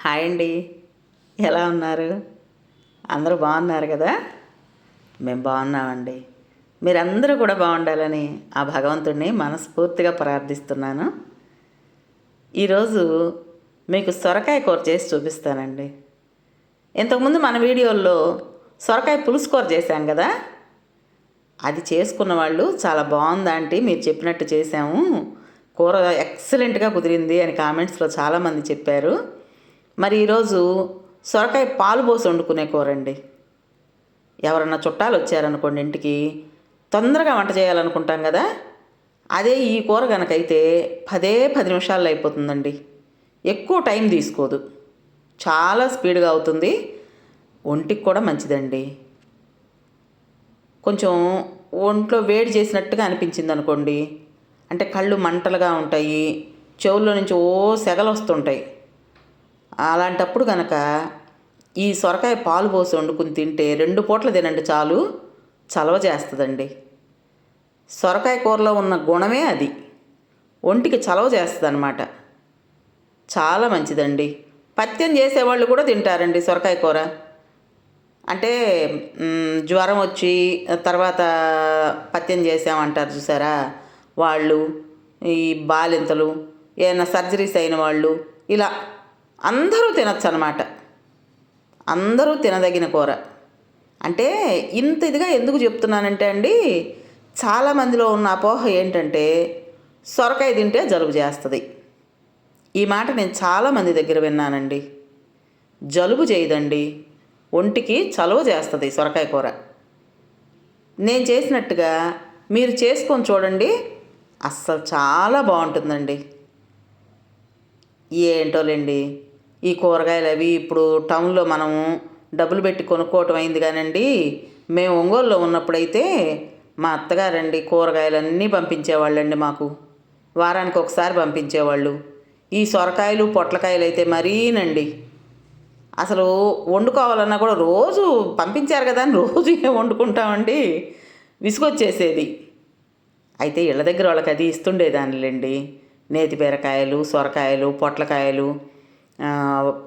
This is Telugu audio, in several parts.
హాయ్ అండి. ఎలా ఉన్నారు? అందరూ బాగున్నారు కదా? మేము బాగున్నామండి. మీరందరూ కూడా బాగుండాలని ఆ భగవంతుడిని మనస్ఫూర్తిగా ప్రార్థిస్తున్నాను. ఈరోజు మీకు సొరకాయ కూర చేసి చూపిస్తానండి. ఇంతకుముందు మన వీడియోల్లో సొరకాయ పులుసు కూర చేశాం కదా? అది చేసుకున్న వాళ్ళు చాలా బాగుంది ఆంటీ? మీరు చెప్పినట్టు చేసాము కూర ఎక్సలెంట్గా కుదిరింది అని కామెంట్స్లో చాలామంది చెప్పారు. మరి ఈరోజు సొరకాయ పాలు పోసి వండుకునే కూర అండి ఎవరన్నా చుట్టాలు వచ్చారనుకోండి ఇంటికి తొందరగా వంట చేయాలనుకుంటాం కదా? అదే ఈ కూర కనుకైతే పదే పది నిమిషాల్లో అయిపోతుందండి. ఎక్కువ టైం తీసుకోదు. చాలా స్పీడ్గా అవుతుంది. ఒంటికి కూడా మంచిదండి. కొంచెం ఒంట్లో వేడి చేసినట్టుగా అనిపించింది అనుకోండి అంటే కళ్ళు మంటలుగా ఉంటాయి చెవుల్లో నుంచి ఓ సెగలు వస్తుంటాయి. అలాంటప్పుడు కనుక ఈ సొరకాయ పాలు పోసి వండుకుని తింటే రెండు పూటలు తినండి చాలు చలవ చేస్తుందండి. సొరకాయ కూరలో ఉన్న గుణమే అది. ఒంటికి చలవ చేస్తుందన్నమాట. చాలా మంచిదండి. పత్యం చేసేవాళ్ళు కూడా తింటారండి సొరకాయ కూర. అంటే జ్వరం వచ్చి తర్వాత పత్యం చేసామంటారు చూసారా? వాళ్ళు ఈ బాలింతలు ఏమైనా సర్జరీస్ అయిన వాళ్ళు ఇలా అందరూ తినచ్చు అనమాట అందరూ తినదగిన కూర. అంటే ఇంత ఇదిగా ఎందుకు చెప్తున్నానంటే అండి చాలామందిలో ఉన్న అపోహ ఏంటంటే సొరకాయ తింటే జలుబు చేస్తుంది. ఈ మాట నేను చాలామంది దగ్గర విన్నానండి. జలుబు చేయదండి. ఒంటికి చలువ చేస్తుంది సొరకాయ కూర. నేను చేసినట్టుగా మీరు చేసుకొని చూడండి అస్సలు చాలా బాగుంటుందండి. ఏంటోలేండి? ఈ కూరగాయలు అవి ఇప్పుడు టౌన్లో మనము డబ్బులు పెట్టి కొనుక్కోవటం అయింది కానండి. మేము ఒంగోలులో ఉన్నప్పుడైతే మా అత్తగారండి కూరగాయలన్నీ పంపించేవాళ్ళండి మాకు. వారానికి ఒకసారి పంపించేవాళ్ళు. ఈ సొరకాయలు పొట్లకాయలు అయితే మరీనండి. అసలు వండుకోవాలన్నా కూడా రోజు పంపించారు కదా అని రోజు ఏం వండుకుంటామండి. విసుగొచ్చేసేది. అయితే ఇళ్ళ దగ్గర వాళ్ళకి అది ఇస్తుండేదానిలేండి నేతి బీరకాయలు సొరకాయలు పొట్లకాయలు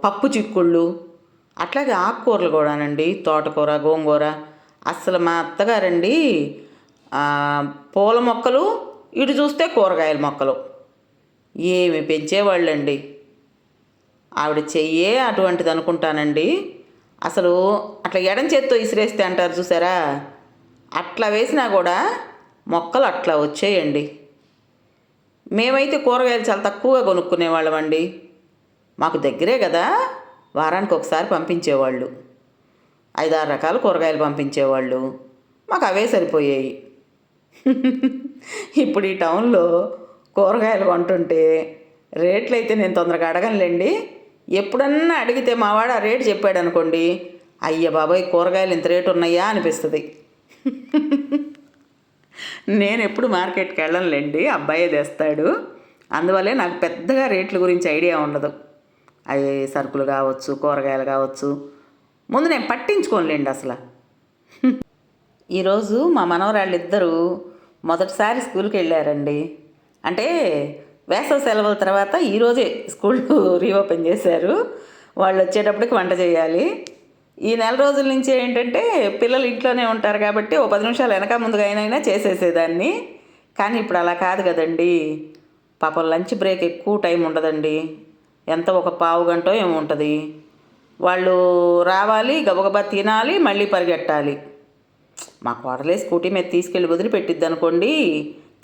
పప్పు చిక్కుళ్ళు అట్లాగే ఆకుకూరలు కూడానండి తోటకూర గోంగూర. అసలు మా అత్తగారండి పూల మొక్కలు ఇటు చూస్తే కూరగాయల మొక్కలు. ఏమి పెంచేవాళ్ళండి. ఆవిడ చెయ్యే అటువంటిది అనుకుంటానండి. అసలు అట్లా ఎడం చేత్తో ఇసిరేస్తే అంటారు చూసారా? అట్లా వేసినా కూడా మొక్కలు అట్లా వచ్చేయండి. మేమైతే కూరగాయలు చాలా తక్కువగా కొనుక్కునేవాళ్ళమండి. మాకు దగ్గరే కదా. వారానికి ఒకసారి పంపించేవాళ్ళు. ఐదారు రకాల కూరగాయలు పంపించేవాళ్ళు. మాకు అవే సరిపోయాయి. ఇప్పుడు ఈ టౌన్లో కూరగాయలు కొంటుంటే రేట్లు అయితే నేను తొందరగా అడగనులేండి. ఎప్పుడన్నా అడిగితే మావాడు ఆ రేటు చెప్పాడు అనుకోండి అయ్య బాబాయ్ కూరగాయలు ఇంత రేటు ఉన్నాయా అనిపిస్తుంది. నేను ఎప్పుడు మార్కెట్కి వెళ్ళనులేండి అబ్బాయే తెస్తాడు. అందువల్లే నాకు పెద్దగా రేట్ల గురించి ఐడియా ఉండదు. అవి సరుకులు కావచ్చు కూరగాయలు కావచ్చు. ముందు నేను పట్టించుకోనులేండి అసలు. ఈరోజు మా మనవరాళ్ళిద్దరూ మొదటిసారి స్కూల్కి వెళ్ళారండి. అంటే వేసవి సెలవుల తర్వాత ఈరోజే స్కూల్ రీఓపెన్ చేశారు. వాళ్ళు వచ్చేటప్పటికి వంట చేయాలి. ఈ నెల రోజుల నుంచి ఏంటంటే పిల్లలు ఇంట్లోనే ఉంటారు కాబట్టి ఓ పది నిమిషాలు వెనక ముందుగా అయినా చేసేసేదాన్ని. కానీ ఇప్పుడు అలా కాదు కదండి. పాపం లంచ్ బ్రేక్ ఎక్కువ టైం ఉండదండి. ఎంత ఒక పావు గంటో ఏముంటుంది వాళ్ళు రావాలి గబగబా తినాలి మళ్ళీ పరిగెట్టాలి. మా కోడలే స్కూటీ మీద తీసుకెళ్ళి వదిలిపెట్టిద్ది అనుకోండి.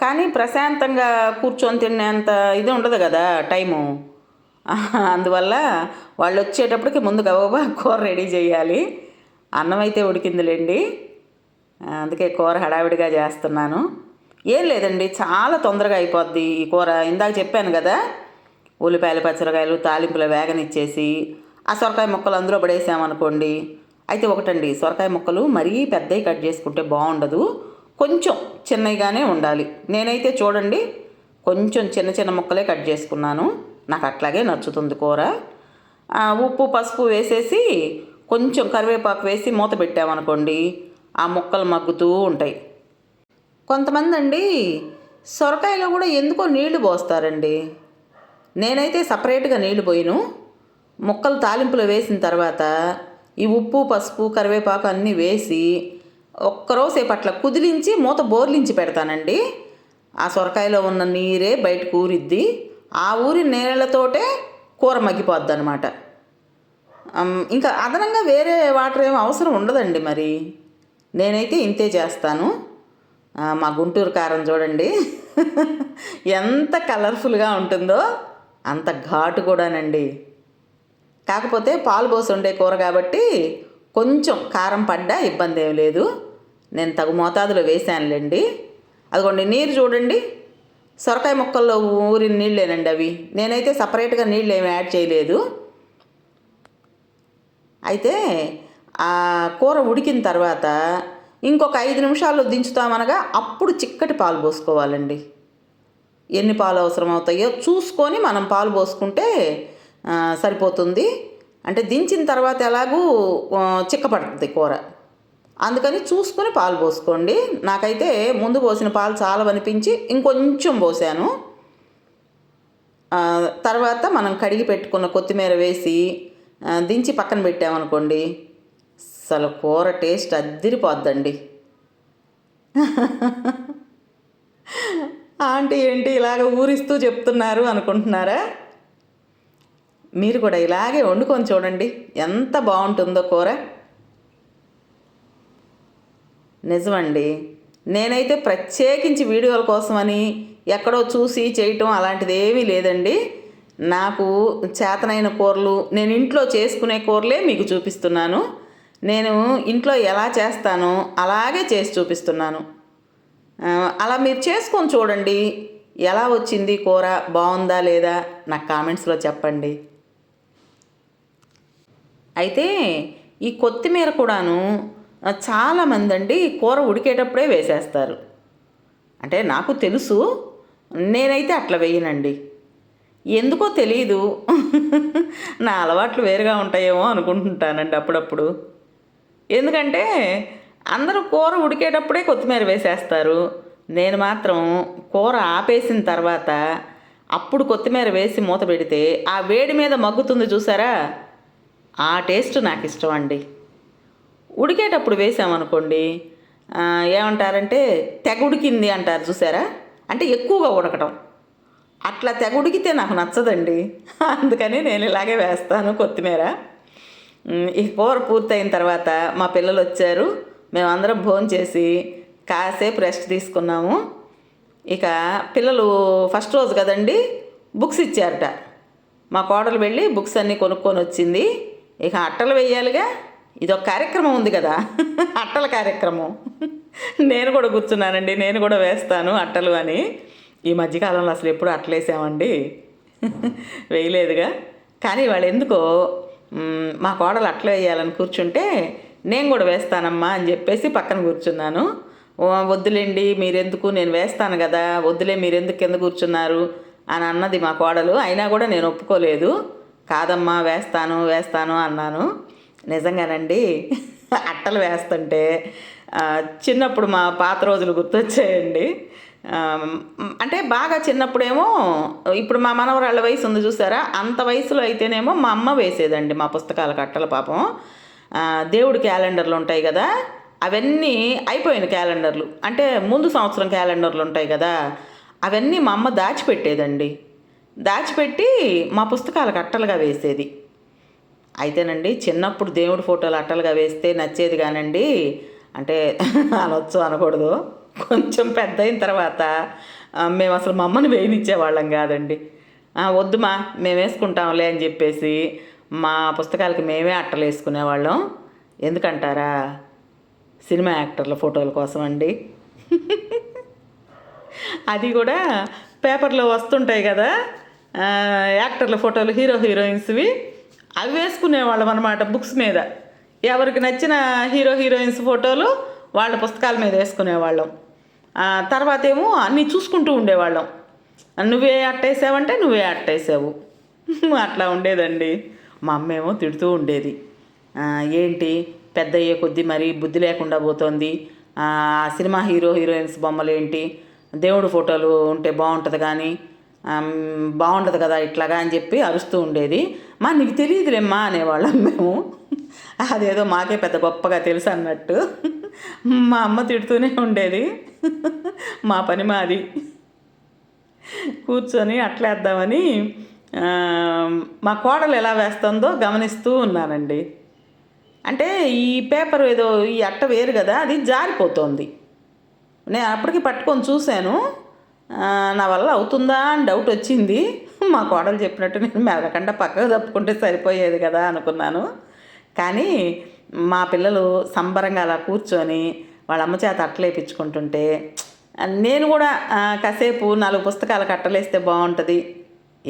కానీ ప్రశాంతంగా కూర్చొని తినేంత ఇది ఉండదు కదా టైము. అందువల్ల వాళ్ళు వచ్చేటప్పటికి ముందు గబగబా కూర రెడీ చేయాలి. అన్నం అయితే ఉడికిందిలేండి. అందుకే కూర హడావిడిగా చేస్తున్నాను. ఏం లేదండి చాలా తొందరగా అయిపోద్ది ఈ కూర. ఇందాక చెప్పాను కదా ఉల్లిపాయలు పచ్చరకాయలు తాలింపుల వేగనిచ్చేసి ఆ సొరకాయ ముక్కలు అందులో పడేసామనుకోండి. అయితే ఒకటండి సొరకాయ ముక్కలు మరీ పెద్దవి కట్ చేసుకుంటే బాగుండదు. కొంచెం చిన్నవిగానే ఉండాలి. నేనైతే చూడండి కొంచెం చిన్న చిన్న ముక్కలే కట్ చేసుకున్నాను. నాకు అట్లాగే నచ్చుతుంది కూర. ఉప్పు పసుపు వేసేసి కొంచెం కరివేపాకు వేసి మూత పెట్టామనుకోండి ఆ ముక్కలు మగ్గుతూ ఉంటాయి. కొంతమంది అండి సొరకాయలో కూడా ఎందుకో నీళ్ళు పోస్తారండి. నేనైతే సపరేట్గా నీళ్ళు పోయిను. ముక్కలు తాలింపులో వేసిన తర్వాత ఈ ఉప్పు పసుపు కరివేపాకు అన్నీ వేసి ఒక్కరోసేపు అట్లా కుదిలించి మూత బోర్లించి పెడతానండి. ఆ సొరకాయలో ఉన్న నీరే బయటకు ఊరిద్ది. ఆ ఊరి నీళ్ళతోటే కూర మగ్గిపోద్ది అనమాట ఇంకా అదనంగా వేరే వాటర్ ఏం అవసరం ఉండదండి మరి. నేనైతే ఇంతే చేస్తాను. మా గుంటూరు కారం చూడండి. ఎంత కలర్ఫుల్గా ఉంటుందో. అంత ఘాటు కూడానండి. కాకపోతే పాలు పోసి ఉండే కూర కాబట్టి కొంచెం కారం పడ్డా ఇబ్బంది ఏం లేదు. నేను తగు మోతాదులో వేసానులేండి అదిగోండి నీరు చూడండి. సొరకాయ ముక్కల్లో ఊరిన నీళ్ళేనండి అవి. నేనైతే సపరేట్గా నీళ్ళు ఏమి యాడ్ చేయలేదు. అయితే ఆ కూర ఉడికిన తర్వాత ఇంకొక ఐదు నిమిషాల్లో దించుతామనగా అప్పుడు చిక్కటి పాలు పోసుకోవాలండి. ఎన్ని పాలు అవసరం అవుతాయో చూసుకొని మనం పాలు పోసుకుంటే సరిపోతుంది. అంటే దించిన తర్వాత ఎలాగూ చిక్కపడుతుంది కూర. అందుకని చూసుకొని పాలు పోసుకోండి. నాకైతే ముందు పోసిన పాలు చాలా అనిపించి ఇంకొంచెం పోసాను. తర్వాత మనం కడిగి పెట్టుకున్న కొత్తిమీర వేసి దించి పక్కన పెట్టామనుకోండి అసలు కూర టేస్ట్ అద్దిరిపోద్దండి ఆంటీ ఏంటి ఇలాగ ఊరిస్తూ చెప్తున్నారు అనుకుంటున్నారా? మీరు కూడా ఇలాగే వండుకొని చూడండి. ఎంత బాగుంటుందో కూర. నిజమండి. నేనైతే ప్రత్యేకించి వీడియోల కోసమని ఎక్కడో చూసి చేయటం అలాంటిది ఏమీ లేదండి. నాకు చేతనైన కూరలు నేను ఇంట్లో చేసుకునే కూరలే మీకు చూపిస్తున్నాను. నేను ఇంట్లో ఎలా చేస్తానో అలాగే చేసి చూపిస్తున్నాను. అలా మీరు చేసుకొని చూడండి. ఎలా వచ్చింది కూర? బాగుందా లేదా? నాకు కామెంట్స్లో చెప్పండి. అయితే ఈ కొత్తిమీర కూడాను చాలామంది అండి కూర ఉడికేటప్పుడే వేసేస్తారు. అంటే నాకు తెలుసు. నేనైతే అట్లా వేయనండి. ఎందుకో తెలియదు నా అలవాట్లు వేరుగా ఉంటాయేమో అనుకుంటుంటానండి అప్పుడప్పుడు. ఎందుకంటే అందరూ కూర ఉడికేటప్పుడే కొత్తిమీర వేసేస్తారు. నేను మాత్రం కూర ఆపేసిన తర్వాత అప్పుడు కొత్తిమీర వేసి మూత పెడితే ఆ వేడి మీద మగ్గుతుంది చూసారా? ఆ టేస్ట్ నాకు ఇష్టం అండి. ఉడికేటప్పుడు వేసామనుకోండి ఏమంటారంటే తెగ ఉడికింది అంటారు చూసారా? అంటే ఎక్కువగా ఉడకటం. అట్లా తెగ ఉడికితే నాకు నచ్చదండి. అందుకని నేను ఇలాగే వేస్తాను కొత్తిమీర. ఈ కూర పూర్తయిన తర్వాత మా పిల్లలు వచ్చారు. మేమందరం భోజనం చేసి కాసేపు రెస్ట్ తీసుకున్నాము. ఇక పిల్లలు ఫస్ట్ రోజు కదండి బుక్స్ ఇచ్చారట. మా కోడలు వెళ్ళి బుక్స్ అన్నీ కొనుక్కొని వచ్చింది. ఇక అట్టలు వేయాలిగా. ఇది ఒక కార్యక్రమం ఉంది కదా అట్టల కార్యక్రమం. నేను కూడా కూర్చున్నానండి నేను కూడా వేస్తాను అట్టలు అని. ఈ మధ్యకాలంలో అసలు ఎప్పుడు అట్టలేసామండి వేయలేదుగా. కానీ వాళ్ళు ఎందుకో మా కోడలు అట్లా వేయాలని కూర్చుంటే నేను కూడా వేస్తానమ్మా అని చెప్పేసి పక్కన కూర్చున్నాను. వద్దులేండి మీరెందుకు? నేను వేస్తాను కదా వద్దులే మీరెందుకు కింద కూర్చున్నారు? అని అన్నది మా కోడలు. అయినా కూడా నేను ఒప్పుకోలేదు. కాదమ్మా వేస్తాను వేస్తాను అన్నాను. నిజంగానండి అట్టలు వేస్తుంటే చిన్నప్పుడు మా పాత రోజులు గుర్తొచ్చాయండి. అంటే బాగా చిన్నప్పుడేమో ఇప్పుడు మా మనవరాళ్ళ వయసు ఉంది చూసారా? అంత వయసులో అయితేనేమో మా అమ్మ వేసేదండి మా పుస్తకాల కట్టల పాపం. దేవుడి క్యాలెండర్లు ఉంటాయి కదా అవన్నీ అయిపోయిన క్యాలెండర్లు. అంటే ముందు సంవత్సరం క్యాలెండర్లు ఉంటాయి కదా అవన్నీ మా అమ్మ దాచిపెట్టేదండి. దాచిపెట్టి మా పుస్తకాలకు అట్టలుగా వేసేది. అయితేనండి చిన్నప్పుడు దేవుడి ఫోటోలు అట్టలుగా వేస్తే నచ్చేది కానండి అంటే అనొచ్చు అనకూడదు. కొంచెం పెద్ద అయిన తర్వాత మేము అసలు మా అమ్మని వేయనిచ్చేవాళ్ళం కాదండి. వద్దుమా వద్దు మా మేము వేసుకుంటాంలే అని చెప్పేసి మా పుస్తకాలకి మేమే అట్టలు వేసుకునేవాళ్ళం. ఎందుకంటారా? సినిమా యాక్టర్ల ఫోటోల కోసం అండి. అది కూడా పేపర్లో వస్తుంటాయి కదా. యాక్టర్ల ఫోటోలు హీరో హీరోయిన్స్వి. అవి వేసుకునేవాళ్ళం అనమాట బుక్స్ మీద. ఎవరికి నచ్చిన హీరో హీరోయిన్స్ ఫోటోలు వాళ్ళ పుస్తకాల మీద వేసుకునేవాళ్ళం. తర్వాత ఏమో అన్నీ చూసుకుంటూ ఉండేవాళ్ళం. నువ్వే అట్టేసావంటే నువ్వే అట్టేసావు. అట్లా ఉండేదండి. మా అమ్మ ఏమో తిడుతూ ఉండేది. ఏంటి? పెద్ద అయ్యే కొద్దీ మరి బుద్ధి లేకుండా పోతోంది. ఆ సినిమా హీరో హీరోయిన్స్ బొమ్మలు ఏంటి? దేవుడు ఫోటోలు ఉంటే బాగుంటుంది కానీ బాగుంటుంది బాగుండదు కదా ఇట్లాగా అని చెప్పి అరుస్తూ ఉండేది. మా నీకు తెలియదులేమ్మా అనేవాళ్ళం మేము అదేదో మాకే పెద్ద గొప్పగా తెలుసు అన్నట్టు. మా అమ్మ తిడుతూనే ఉండేది. మా పని మాది. కూర్చొని అట్లేద్దామని మా కోడలు ఎలా వేస్తుందో గమనిస్తూ ఉన్నానండి అంటే ఈ పేపర్ ఏదో ఈ అట్ట వేరు కదా అది జారిపోతుంది. నేను అప్పటికి పట్టుకొని చూశాను. నా వల్ల అవుతుందా అని డౌట్ వచ్చింది. మా కోడలు చెప్పినట్టు నేను మెదకుండా పక్కకు తప్పుకుంటే సరిపోయేది కదా అనుకున్నాను. కానీ మా పిల్లలు సంబరంగా అలా కూర్చొని వాళ్ళ అమ్మ చేత అట్టలేపించుకుంటుంటే నేను కూడా కాసేపు నాలుగు పుస్తకాలు కట్టలేస్తే బాగుంటుంది.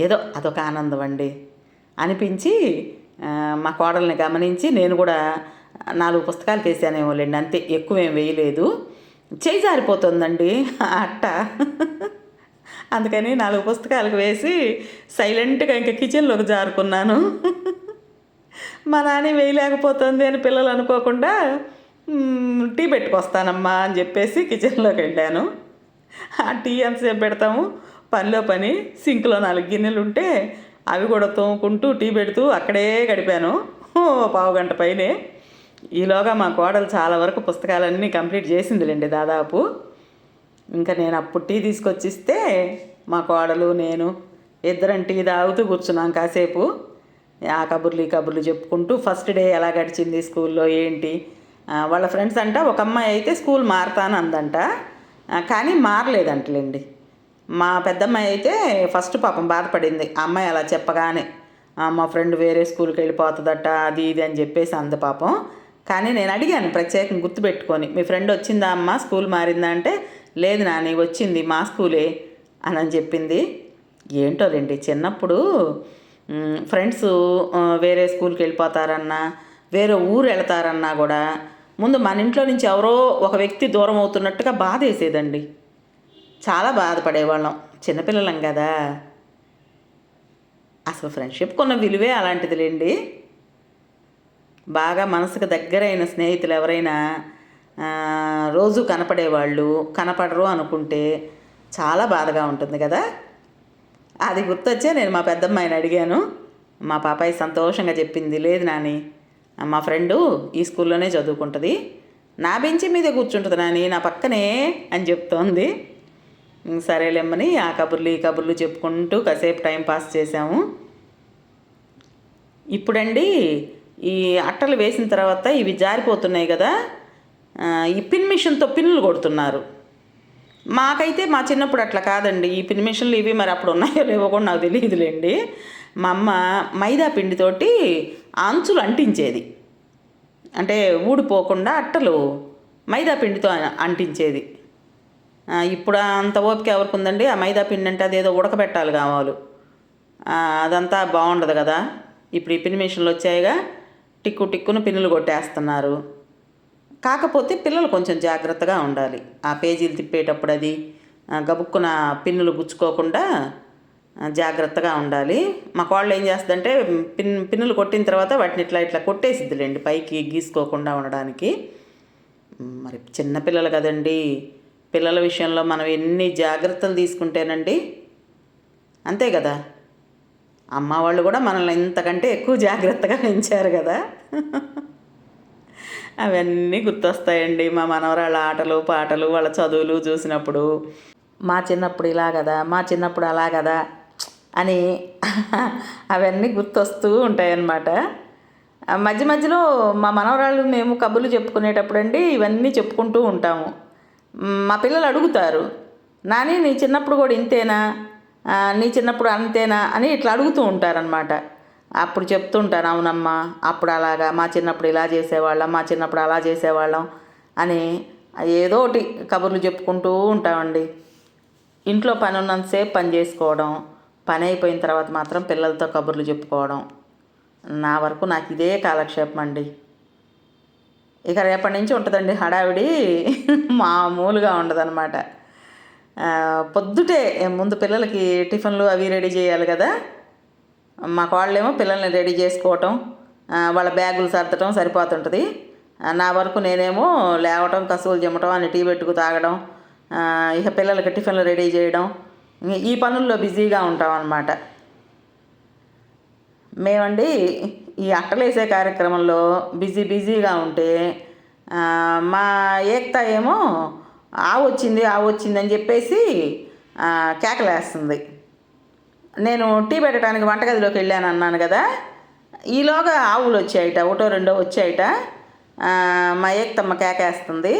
ఏదో అదొక ఆనందం అండి. అనిపించి మా కోడల్ని గమనించి నేను కూడా నాలుగు పుస్తకాలు వేసానేమోలేండి అంతే. ఎక్కువేం వేయలేదు. చేయి జారిపోతుందండి అట్ట. అందుకని నాలుగు పుస్తకాలకు వేసి సైలెంట్గా ఇంకా కిచెన్లోకి జారుకున్నాను. మా నాని వేయలేకపోతుంది అని పిల్లలు అనుకోకుండా టీ పెట్టుకొస్తానమ్మా అని చెప్పేసి కిచెన్లోకి వెళ్ళాను. ఆ టీ ఎంతసేపు పెడతాము? పనిలో పని సింక్లో నాలుగు గిన్నెలు ఉంటే అవి కూడా తోముకుంటూ టీ పెడుతూ అక్కడే గడిపాను. పావు గంట పైనే. ఈలోగా మా కోడలు చాలా వరకు పుస్తకాలన్నీ కంప్లీట్ చేసిందిలేండి దాదాపు. ఇంకా నేను అప్పుడు టీ తీసుకొచ్చిస్తే మా కోడలు నేను ఇద్దరం టీ తాగుతూ కూర్చున్నాం కాసేపు. ఆ కబుర్లు ఈ కబుర్లు చెప్పుకుంటూ ఫస్ట్ డే ఎలా గడిచింది స్కూల్లో ఏంటి? వాళ్ళ ఫ్రెండ్స్ అంట ఒక అమ్మాయి అయితే స్కూల్ మారుతాను అందంట. కానీ మారలేదంటలేండి. మా పెద్దమ్మాయి అయితే ఫస్ట్ పాపం బాధపడింది. ఆ అమ్మాయి అలా చెప్పగానే మా ఫ్రెండ్ వేరే స్కూల్కి వెళ్ళిపోతుందట అది ఇది అని చెప్పేసి అంద పాపం. కానీ నేను అడిగాను ప్రత్యేకంగా గుర్తుపెట్టుకొని మీ ఫ్రెండ్ వచ్చిందా అమ్మ? స్కూల్ మారిందా? అంటే లేదు నాని వచ్చింది మా స్కూలే అని అని చెప్పింది ఏంటోలేండి చిన్నప్పుడు ఫ్రెండ్స్ వేరే స్కూల్కి వెళ్ళిపోతారన్నా వేరే ఊరు వెళ్తారన్నా కూడా ముందు మన ఇంట్లో నుంచి ఎవరో ఒక వ్యక్తి దూరం అవుతున్నట్టుగా బాధ వేసేదండి చాలా బాధపడేవాళ్ళం. చిన్నపిల్లలం కదా. అసలు ఫ్రెండ్షిప్ కొన్న విలువే అలాంటిదిలేండి. బాగా మనసుకు దగ్గరైన స్నేహితులు ఎవరైనా రోజు కనపడేవాళ్ళు కనపడరు అనుకుంటే చాలా బాధగా ఉంటుంది కదా. అది గుర్తొచ్చే? నేను మా పెద్దమ్మాయిని అడిగాను. మా పాపాయి సంతోషంగా చెప్పింది లేదు నాని మా ఫ్రెండు ఈ స్కూల్లోనే చదువుకుంటుంది. నా బెంచి మీదే కూర్చుంటుంది నాని నా పక్కనే అని చెప్తోంది. సరేలేమ్మని ఆ కబుర్లు ఈ కబుర్లు చెప్పుకుంటూ కాసేపు టైం పాస్ చేసాము ఇప్పుడండి ఈ అట్టలు వేసిన తర్వాత ఇవి జారిపోతున్నాయి కదా ఈ పిన్ మిషన్తో పిన్నులు కొడుతున్నారు. మాకైతే మా చిన్నప్పుడు అట్లా కాదండి ఈ పిన్ మిషన్లు ఇవి మరి అప్పుడు ఉన్నాయో లేవో కూడా నాకు తెలియదులేండి. మా అమ్మ మైదా పిండితోటి ఆ అంచులు అంటించేది. అంటే ఊడిపోకుండా అట్టలు మైదా పిండితో అంటించేది. ఇప్పుడు అంత ఓపిక ఎవరికి ఉందండి? ఆ మైదా పిండి అంటే అదేదో ఉడకబెట్టాలి కావాలి అదంతా బాగుండదు కదా? ఇప్పుడు ఈ పిన్ మిషన్లు వచ్చాయిగా టిక్కు టిక్కును పిన్నులు కొట్టేస్తున్నారు. కాకపోతే పిల్లలు కొంచెం జాగ్రత్తగా ఉండాలి. ఆ పేజీలు తిప్పేటప్పుడు అది గబుక్కున పిన్నులు గుచ్చుకోకుండా జాగ్రత్తగా ఉండాలి. మా కోళ్ళు ఏం చేస్తుందంటే పిన్ పిన్నులు కొట్టిన తర్వాత వాటిని ఇట్లా ఇట్లా కొట్టేసిద్దిలేండి. పైకి గీసుకోకుండా ఉండడానికి. మరి చిన్నపిల్లలు కదండీ. పిల్లల విషయంలో మనం ఎన్ని జాగ్రత్తలు తీసుకుంటేనండి అంతే కదా. అమ్మ వాళ్ళు కూడా మనల్ని ఇంతకంటే ఎక్కువ జాగ్రత్తగా పెంచారు కదా. అవన్నీ గుర్తొస్తాయండి మా మనవరాళ్ళ ఆటలు పాటలు వాళ్ళ చదువులు చూసినప్పుడు. మా చిన్నప్పుడు ఇలా కదా మా చిన్నప్పుడు అలా కదా అని అవన్నీ గుర్తొస్తూ ఉంటాయన్నమాట. మధ్య మధ్యలో మా మనవరాళ్ళు మేము కబుర్లు చెప్పుకునేటప్పుడు అండి ఇవన్నీ చెప్పుకుంటూ ఉంటాము. మా పిల్లలు అడుగుతారు నాని నీ చిన్నప్పుడు కూడా ఇంతేనా? నీ చిన్నప్పుడు అంతేనా? అని ఇట్లా అడుగుతూ ఉంటారనమాట అప్పుడు చెప్తుంటాను అవునమ్మా అప్పుడు అలాగా మా చిన్నప్పుడు ఇలా చేసేవాళ్ళం మా చిన్నప్పుడు అలా చేసేవాళ్ళం అని ఏదో ఒకటి కబుర్లు చెప్పుకుంటూ ఉంటామండి. ఇంట్లో పని ఉన్నంతసేపు పని చేసుకోవడం పని అయిపోయిన తర్వాత మాత్రం పిల్లలతో కబుర్లు చెప్పుకోవడం నా వరకు నాకు ఇదే కాలక్షేపం అండి. ఇక రేపటి నుంచి ఉంటుందండి హడావిడి. మామూలుగా ఉండదన్నమాట. పొద్దుటే ముందు పిల్లలకి టిఫిన్లు అవి రెడీ చేయాలి కదా. మా వాళ్ళేమో పిల్లల్ని రెడీ చేసుకోవటం వాళ్ళ బ్యాగులు సర్దటం సరిపోతుంటుంది. నా వరకు నేనేమో లేవటం కసువులు చిమ్మటం అని టీ పెట్టుకు తాగడం ఇక పిల్లలకి టిఫిన్లు రెడీ చేయడం ఈ పనుల్లో బిజీగా ఉంటాం అన్నమాట మేమండి ఈ అట్టలేసే కార్యక్రమంలో బిజీ బిజీగా ఉంటే మా ఏక్తా ఏమో ఆవు వచ్చింది ఆవు వచ్చింది అని చెప్పేసి కేకలేస్తుంది. నేను టీ పెట్టడానికి వంటగదిలోకి వెళ్ళాను అన్నాను కదా ఈలోగా ఆవులు వచ్చాయట ఒకటో రెండో వచ్చాయట మా ఏక్తమ్మ కేకేస్తుంది.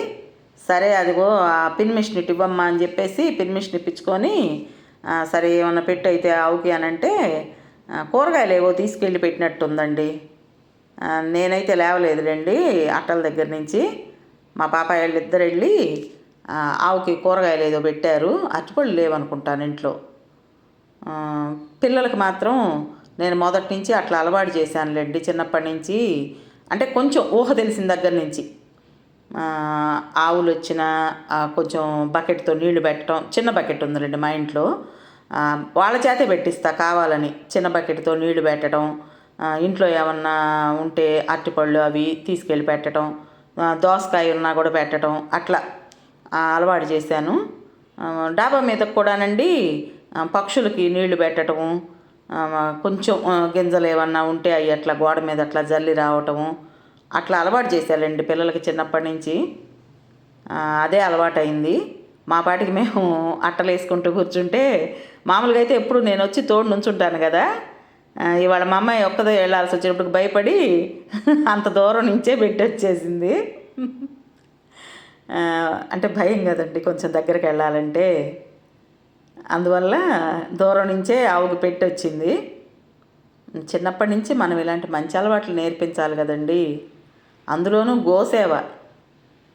సరే అదిగో ఆ పిన్మిషన్ ఇటు ఇవ్వమ్మా అని చెప్పేసి పిన్మిషన్ ఇప్పించుకొని సరే ఏమన్నా పెట్టు అయితే ఆవుకి అని అంటే కూరగాయలు ఏవో తీసుకెళ్ళి పెట్టినట్టుందండి. ఆ, నేనైతే లేవలేదులేండి అట్టల దగ్గర నుంచి. మా పాపాయి వాళ్ళు ఇద్దరు వెళ్ళి ఆవుకి కూరగాయలు ఏదో పెట్టారు అరటిపళ్ళు లేవనుకుంటాను ఇంట్లో. పిల్లలకు పిల్లలకి మాత్రం నేను మొదటి నుంచి అట్లా అలవాటు చేశానులేండి చిన్నప్పటి నుంచి. అంటే కొంచెం ఊహ తెలిసిన దగ్గర నుంచి. ఆవులు వచ్చిన కొంచెం బకెట్తో నీళ్ళు పెట్టడం చిన్న బకెట్ ఉందిలేండి మా ఇంట్లో. వాళ్ళ చేతే పెట్టిస్తా కావాలని. చిన్న బకెట్తో నీళ్ళు పెట్టడం ఇంట్లో ఏమన్నా ఉంటే అరటిపళ్ళు అవి తీసుకెళ్ళి పెట్టడం దోసకాయ ఉన్నా కూడా పెట్టడం అట్లా అలవాటు చేశాను. డాబా మీద కూడానండి పక్షులకి నీళ్ళు పెట్టడము కొంచెం గింజలు ఏమన్నా ఉంటే అవి అట్లా గోడ మీద అట్లా జల్లి రావటము అట్లా అలవాటు చేశారండి పిల్లలకి చిన్నప్పటి నుంచి. అదే అలవాటు అయింది మా పాటికి మేము అట్టలు వేసుకుంటూ కూర్చుంటే మామూలుగా అయితే ఎప్పుడు నేను వచ్చి తోడు నుంచుంటాను కదా. ఇవాళ మా అమ్మాయి ఒక్కదే వెళ్ళాల్సి వచ్చేటప్పుడు భయపడి అంత దూరం నుంచే పెట్టి వచ్చేసింది. అంటే భయం కదండి కొంచెం దగ్గరికి వెళ్ళాలంటే. అందువల్ల దూరం నుంచే ఆవుకు పెట్టి వచ్చింది. చిన్నప్పటి నుంచి మనం ఇలాంటి మంచి అలవాట్లు నేర్పించాలి కదండి. అందులోనూ గోసేవ.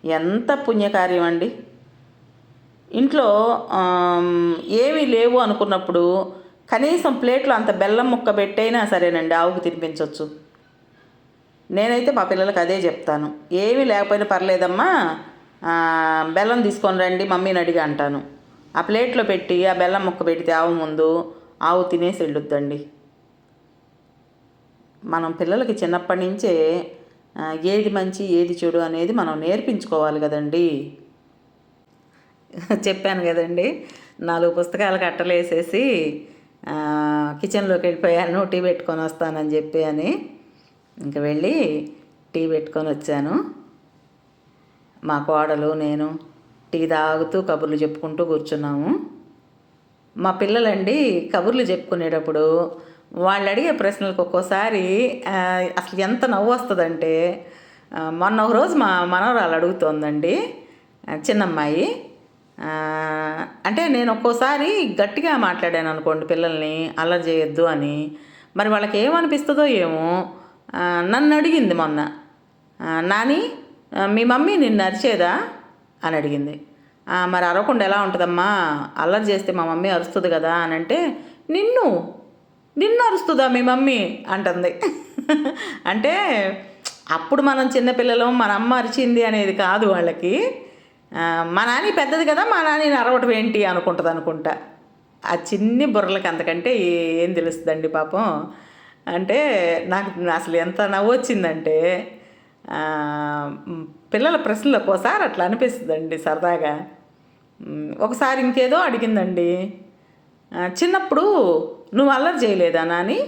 ఎంత పుణ్యకార్యం అండి. ఇంట్లో ఏమీ లేవు అనుకున్నప్పుడు కనీసం ప్లేట్లో అంత బెల్లం ముక్క పెట్టైనా సరేనండి ఆవుకు తినిపించవచ్చు నేనైతే మా పిల్లలకు అదే చెప్తాను. ఏమీ లేకపోయినా పర్లేదమ్మా బెల్లం తీసుకొని రండి మమ్మీని అడిగి అంటాను. ఆ ప్లేట్లో పెట్టి ఆ బెల్లం ముక్క పెడితే ఆవు ముందు ఆవు తినేసి వెళ్ళొద్దండి. మనం పిల్లలకి చిన్నప్పటి నుంచే ఏది మంచి ఏది చెడు అనేది మనం నేర్పించుకోవాలి కదండి. చెప్పాను కదండి. నాలుగు పుస్తకాలు కట్టలేసేసి కిచెన్లోకి వెళ్ళిపోయాను టీ పెట్టుకొని వస్తానని చెప్పి అని. ఇంక వెళ్ళి టీ పెట్టుకొని వచ్చాను. మా కోడలు నేను టీ తాగుతూ కబుర్లు చెప్పుకుంటూ కూర్చున్నాము. మా పిల్లలండి కబుర్లు చెప్పుకునేటప్పుడు వాళ్ళు అడిగే ప్రశ్నలకు ఒక్కోసారి అసలు ఎంత నవ్వు వస్తుందంటే మొన్న ఒకరోజు మా మనవరాలు అడుగుతోందండి చిన్నమ్మాయి. అంటే నేను ఒక్కోసారి గట్టిగా మాట్లాడాను అనుకోండి పిల్లల్ని అల్లరి చేయొద్దు అని. మరి వాళ్ళకి ఏమనిపిస్తుందో ఏమో నన్ను అడిగింది మొన్న. నాని మీ మమ్మీ నిన్ను అరిచేదా? అని అడిగింది. మరి అరవకుండా ఎలా ఉంటుందమ్మా? అల్లరి చేస్తే మా మమ్మీ అరుస్తుంది కదా అని అంటే నిన్ను నిన్ను అరుస్తుందా మీ మమ్మీ? అంటుంది. అంటే అప్పుడు మనం చిన్నపిల్లలం మన అమ్మ అరిచింది అనేది కాదు వాళ్ళకి. మా నాని పెద్దది కదా మా నాని అరవటం ఏంటి అనుకుంటుంది అనుకుంటా. ఆ చిన్ని బుర్రలకి అంతకంటే ఏం తెలుస్తుందండి పాపం. అంటే నాకు అసలు ఎంత నవ్వు వచ్చిందంటే పిల్లల ప్రశ్నలు ఒక్కోసారి అట్లా అనిపిస్తుందండి సరదాగా. ఒకసారి ఇంకేదో అడిగిందండి. చిన్నప్పుడు నువ్వు అల్లరి చేయలేదా నాని?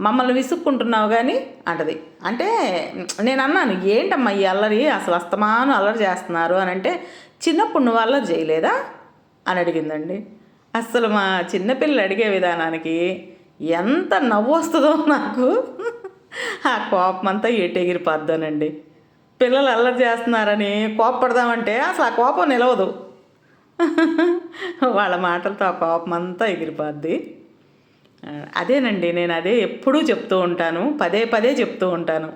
మమ్మల్ని విసుక్కుంటున్నావు కానీ అంటది. అంటే నేను అన్నాను ఏంటమ్మా ఈ అల్లరి? అసలు అస్తమానం అల్లరి చేస్తున్నారు? అని అంటే చిన్నప్పుడు నువ్వు అల్లరి చేయలేదా? అని అడిగిందండి. అసలు మా చిన్నపిల్లలు అడిగే విధానానికి ఎంత నవ్వు వస్తుందో నాకు ఆ కోపం అంతా ఎటెగిరిపోద్దానండి పిల్లలు అల్లరి చేస్తున్నారని కోపపడదామంటే అసలు ఆ కోపం నిలవదు. వాళ్ళ మాటలతో ఆ కోపం అంతా ఎగిరిపోద్ది. అదేనండి నేను అదే ఎప్పుడూ చెప్తూ ఉంటాను పదే పదే చెప్తూ ఉంటాను.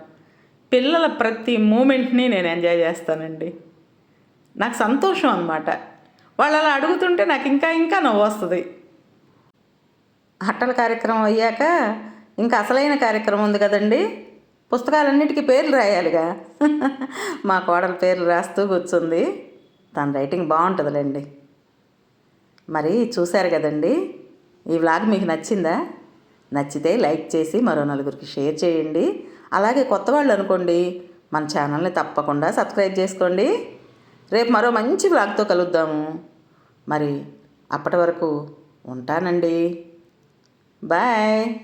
పిల్లల ప్రతి మూమెంట్ని నేను ఎంజాయ్ చేస్తానండి. నాకు సంతోషం అనమాట వాళ్ళు అలా అడుగుతుంటే నాకు ఇంకా ఇంకా నవ్వు వస్తుంది. హట్టల కార్యక్రమం అయ్యాక ఇంకా అసలైన కార్యక్రమం ఉంది కదండి. పుస్తకాలన్నిటికీ పేర్లు రాయాలిగా. మా కోడల పేర్లు రాస్తూ కూర్చుంది. తన రైటింగ్ బాగుంటుందిలేండి. మరి చూశారు కదండి ఈ వ్లాగ్ మీకు నచ్చిందా? నచ్చితే లైక్ చేసి మరో నలుగురికి షేర్ చేయండి. అలాగే కొత్త వాళ్ళు అనుకోండి మన ఛానల్ని తప్పకుండా సబ్స్క్రైబ్ చేసుకోండి. రేపు మరో మంచి వ్లాగ్తో కలుద్దాము. మరి అప్పటి వరకు ఉంటానండి. బాయ్.